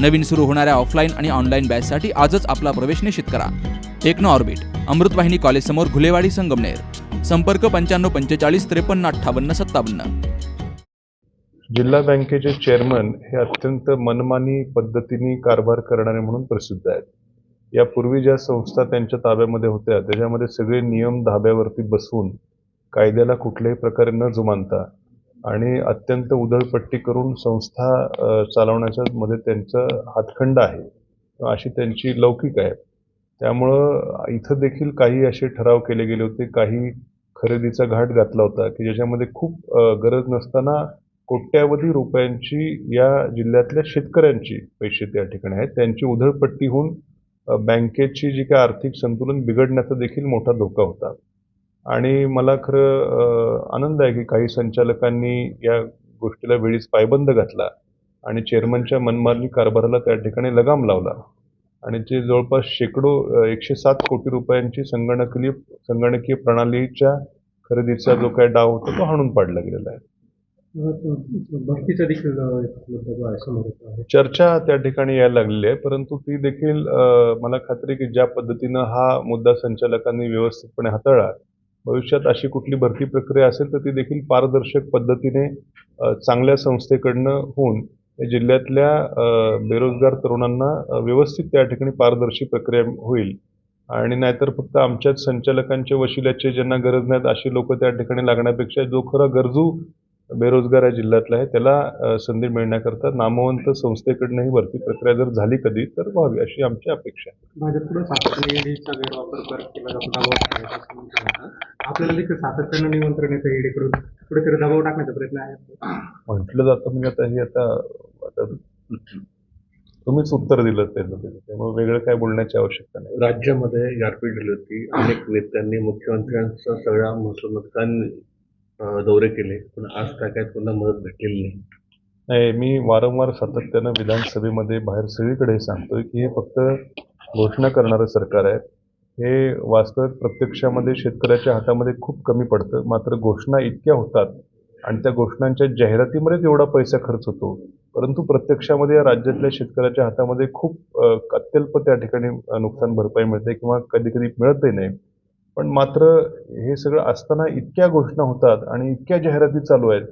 नवीन सुरू होणाऱ्या ऑफलाईन आणि ऑनलाईन बॅचसाठी आजच आपला प्रवेश निश्चित करा. टेक्नो ऑर्बिट अमृतवाहिनी कॉलेजसमोर घुलेवाडी संगमनेर. संपर्क पंच्याण्णव पंचेचाळीस त्रेपन्न अठ्ठावन्न सत्तावन्न. जिल्हा बँकेचे चेअरमन हे अत्यंत मनमानी पद्धतीने कारभार करणारे म्हणून प्रसिद्ध आहेत. यापूर्वी ज्या संस्था त्यांच्या ताब्यामध्ये होत्या त्याच्यामध्ये सगळे नियम धाब्यावरती बसवून कायद्याला कुठल्याही प्रकारे न जुमानता आणि अत्यंत उधळपट्टी करून संस्था चालवण्याच्या मध्ये त्यांचं हातखंड आहे. अशी त्यांची लौकिक आहे. त्यामुळं इथं देखील काही असे ठराव केले गेले होते. काही खरेदीचा घाट घातला होता की ज्याच्यामध्ये खूप गरज नसताना कोट्यावधी रुपयांची या जिल्ह्यातल्या शेतकऱ्यांची पैसे त्या ठिकाणी आहेत. त्यांची उधळपट्टी होऊन बँकेची जी काय आर्थिक संतुलन बिघडण्याचा देखील मोठा धोका होता. आणि मला खरं आनंद आहे की काही संचालकांनी या गोष्टीला वेळीच पायबंद घातला आणि चेअरमनच्या मनमानी कारभाराला त्या ठिकाणी लगाम लावला. आणि जे जवळपास शेकडो एकशे सात कोटी रुपयांची संगणकीय संगणकीय प्रणालीच्या खरेदीचा जो काही डाव होता तो हाणून पाडला गेलेला आहे. चर्चा त्या ठिकाणी यायला लागलेली आहे परंतु ती देखील मला खात्री की ज्या पद्धतीनं हा मुद्दा संचालकांनी व्यवस्थितपणे हाताळला भविष्यात अशी कुठली भरती प्रक्रिया असेल तर ती देखील पारदर्शक पद्धतीने चांगल्या संस्थेकडनं होऊन या जिल्ह्यातल्या बेरोजगार तरुणांना व्यवस्थित त्या ठिकाणी पारदर्शी प्रक्रिया होईल. आणि नाहीतर फक्त आमच्याच संचालकांच्या वशिल्याचे ज्यांना गरज नाहीत अशी लोक त्या ठिकाणी लागण्यापेक्षा जो खरा गरजू बेरोजगार या जिल्ह्यातला आहे त्याला संधी मिळण्याकरता नामवंत संस्थेकडनं ही भरती प्रक्रिया जर झाली कधी तर व्हावी अशी आमची अपेक्षा म्हटलं जातं. आपल्याला देखील सातत्यानं निमंत्रण येतं ईडीकडून कुठेतरी दबाव टाकण्याचा प्रयत्न आहे. म्हटलं जातं म्हणजे आता हे आता आता तुम्हीच उत्तर दिलं त्यामुळे वेगळं काय बोलण्याची आवश्यकता नाही. राज्यामध्ये गारपीट झाली होती. अनेक नेत्यांनी मुख्यमंत्र्यांचा सगळ्या अं, दौरे केले. पण आज काय काय पुन्हा मदत भेटलेली नाही. नाही मी वारंवार सातत्यानं विधानसभेमध्ये बाहेर सगळीकडे सांगतोय की हे फक्त घोषणा करणारं सरकार आहे. हे वास्तविक प्रत्यक्षामध्ये शेतकऱ्याच्या हातामध्ये खूप कमी पडतं. मात्र घोषणा इतक्या होतात आणि त्या घोषणांच्या जाहिरातीमध्येच एवढा पैसा खर्च होतो. परंतु प्रत्यक्षामध्ये या राज्यातल्या शेतकऱ्याच्या हातामध्ये खूप अत्यल्प त्या ठिकाणी नुकसान भरपाई मिळते किंवा कधी कधी मिळतही नाही. पण मात्र हे सगळं असताना इतक्या घोषणा होतात आणि इतक्या जाहिराती चालू आहेत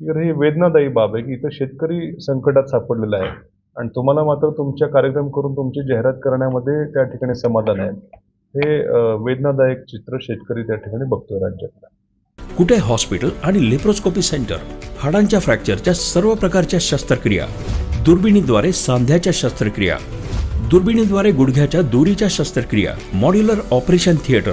तर ही वेदनादायी बाब आहे की इथं शेतकरी संकटात सापडलेला आहे. आणि तुम्हाला मात्र तुमच्या कार्यक्रम करून तुमची जाहिरात करण्यामध्ये त्या ठिकाणी समाधान आहे. हे वेदनादायक चित्र शेतकरी त्या ठिकाणी बघतोय राज्यातला. कुठे हॉस्पिटल आणि लेप्रोस्कोपी सेंटर हाडांच्या फ्रॅक्चरच्या सर्व प्रकारच्या शस्त्रक्रिया दुर्बिणीद्वारे सांध्याच्या शस्त्रक्रिया दुर्बिणीद्वारे गुडघ्याच्या दुरीच्या शस्त्रक्रिया modular operation theatre